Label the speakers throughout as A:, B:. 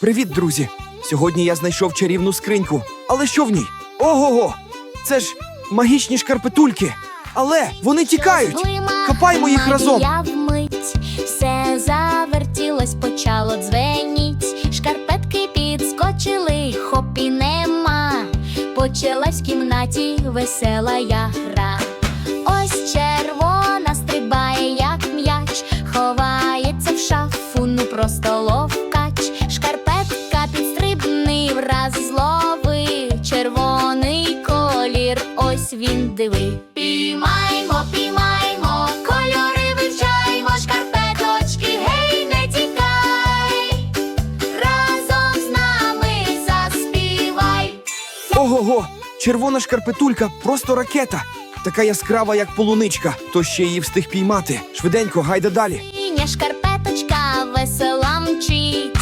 A: Привіт, друзі! Сьогодні я знайшов чарівну скриньку. Але що в ній? Ого-го! Це ж магічні шкарпетульки. Але вони тікають. Хапаймо їх разом.
B: Я вмить все завертілось, почало дзвеніть. Шкарпетки підскочили, хоп і нема. Почалась в кімнаті весела я гра. Ось червона раз зловив червоний колір, ось він диви. Піймаймо, піймаймо, кольори вивчаймо, шкарпеточки, гей, не тікай. Разом з нами заспівай.
A: Ого-го! Червона шкарпетулька просто ракета. Така яскрава, як полуничка. То ще її встиг піймати. Швиденько, гайда далі.
B: Синя шкарпеточка весела мчить,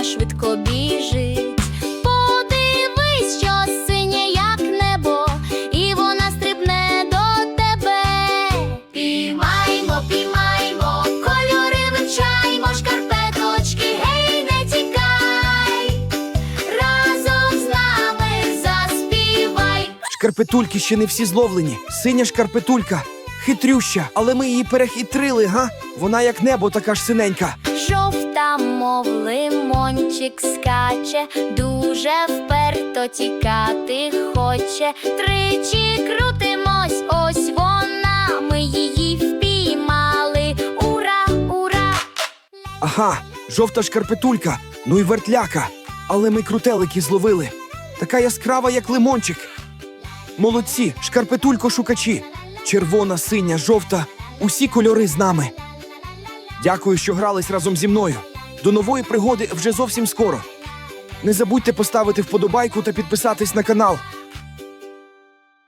B: вона швидко біжить. Подивись, що синє, як небо, і вона стрибне до тебе. Піймаймо, піймаймо, кольори вивчаймо, шкарпеточки, гей, не тікай. Разом з нами заспівай.
A: Шкарпетульки ще не всі зловлені. Синя шкарпетулька. Хитрюща, але ми її перехитрили, га? Вона як небо, така ж синенька.
B: Жовта, мов лимончик скаче, дуже вперто тікати хоче. Тричі крутимось, ось вона, ми її впіймали. Ура, ура!
A: Ага, жовта шкарпетулька, ну і вертляка. Але ми крутелики зловили. Така яскрава, як лимончик. Молодці, шкарпетулько шукачі. Червона, синя, жовта. Усі кольори з нами. Дякую, що грались разом зі мною. До нової пригоди вже зовсім скоро. Не забудьте поставити вподобайку та підписатись на канал.